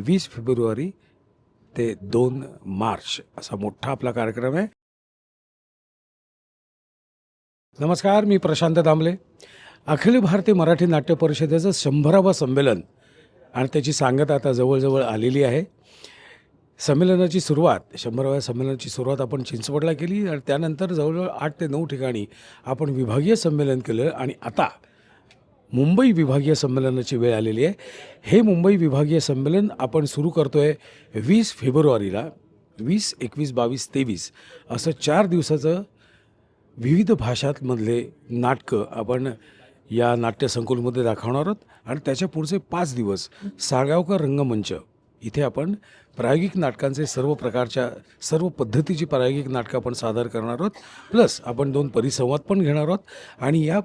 वीस फेब्रुवारी ते दोन मार्च असा मोठा आपला कार्यक्रम आहे. नमस्कार मी प्रशांत दामले. अखिल भारतीय मराठी नाट्य परिषदेचं शंभरावं संमेलन आणि त्याची सांगता आता जवळजवळ आलेली आहे. संमेलनाची सुरुवात शंभराव्या संमेलनाची सुरुवात आपण चिंचवडला केली आणि त्यानंतर जवळजवळ आठ ते नऊ ठिकाणी आपण विभागीय संमेलन केलं आणि आता मुंबई विभागीय संमेलनाची वेळ आलेली आहे. हे मुंबई विभागीय संमेलन आपण सुरू करतो आहे वीस फेब्रुवारीला. वीस एकवीस बावीस तेवीस असं चार दिवसाचं विविध भाषांमधले नाटकं आपण या नाट्यसंकुलमध्ये दाखवणार आहोत. आणि त्याच्या पुढचे पाच दिवस साळगावकर रंगमंच. इथे आपण प्रायोगिक नाटकांचे सर्व प्रकारच्या सर्व पद्धतीची प्रायोगिक नाटकं आपण सादर करणार आहोत. प्लस आपण दोन परिसंवाद पण घेणार आहोत. आणि या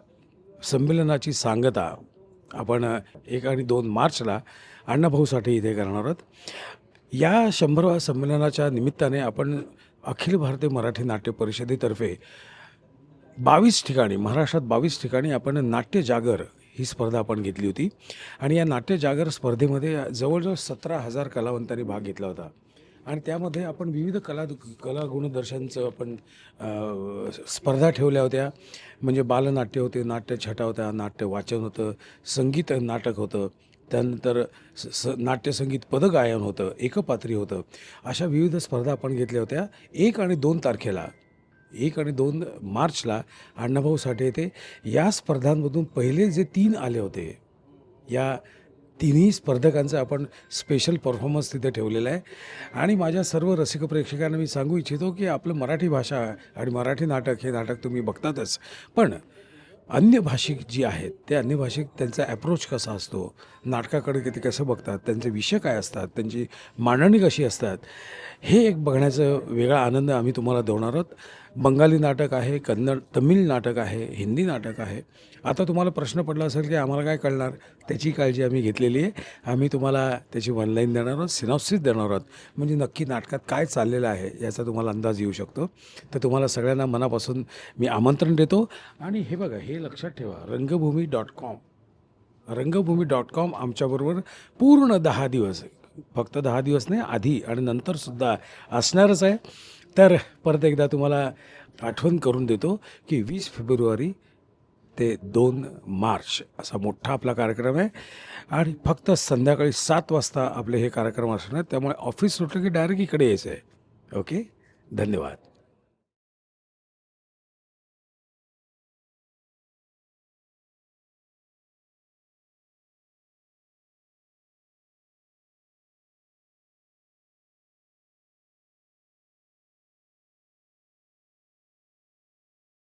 संमेलनाची सांगता आपण एक आणि दोन मार्चला अण्णाभाऊ साठे इथे करणार आहोत. या शंभरव्या संमेलनाच्या निमित्ताने आपण अखिल भारतीय मराठी नाट्य परिषदेतर्फे बावीस ठिकाणी महाराष्ट्रात बावीस ठिकाणी आपण नाट्य जागर ही स्पर्धा आपण घेतली होती. आणि या नाट्य जागर स्पर्धेमध्ये जवळजवळ सतरा हजार कलावंतांनी भाग घेतला होता. आणि त्यामध्ये आपण विविध कला कला गुणदर्शनचं आपण स्पर्धा ठेवल्या होत्या. म्हणजे बालनाट्य होते नाट्य छटा होत्या नाट्य वाचन होतं संगीत नाटक होतं. त्यानंतर स स नाट्यसंगीत पदगायन होतं एकपात्री होतं. अशा विविध स्पर्धा आपण घेतल्या होत्या. एक आणि दोन तारखेला एक आणि दोन मार्चला अण्णाभाऊ साठे येथे या स्पर्धांमधून पहिले जे तीन आले होते या तिन्ही स्पर्धकांचा आपण स्पेशल परफॉर्मन्स तिथे ठेवलेला आहे. आणि माझ्या सर्व रसिक प्रेक्षकांना मी सांगू इच्छितो की आपलं मराठी भाषा आणि मराठी नाटक हे नाटक तुम्ही बघतातच. पण अन्य भाषिक जी आहेत ते अन्य भाषिक त्यांचा ॲप्रोच कसा असतो नाटकाकडे किती कसं बघतात त्यांचे विषय काय असतात त्यांची मांडणी कशी असतात हे एक बघण्याचं वेगळा आनंद आम्ही तुम्हाला देणार आहोत. बंगाली नाटक आहे कन्नड तमिळ नाटक आहे हिंदी नाटक आहे. आता तुम्हाला प्रश्न पडला असेल की आम्हाला काय कळणार? त्याची काळजी आम्ही घेतलेली आहे. आम्ही तुम्हाला त्याची ऑनलाईन देणार आहोत सिनॉप्सिस देणार आहोत. म्हणजे नक्की नाटकात काय चाललेलं आहे याचा तुम्हाला अंदाज येऊ शकतो. तर तुम्हाला सगळ्यांना मनापासून मी आमंत्रण देतो. आणि हे बघा हे लक्षात ठेवा. Rangbhumi dot com Rangbhumi dot com आमच्याबरोबर पूर्ण दहा दिवस फक्त दहा दिवस नाही आधी आणि नंतरसुद्धा असणारच आहे. तर परत एकदा तुम्हाला आठवण करून देतो की वीस फेब्रुवारी ते दोन मार्च असा मोठा आपला कार्यक्रम आहे. आणि फक्त संध्याकाळी सात वाजता आपले हे कार्यक्रम असणार त्यामुळे ऑफिस सुटलं की डायरेक्ट इकडे यायचं आहे. ओके? धन्यवाद.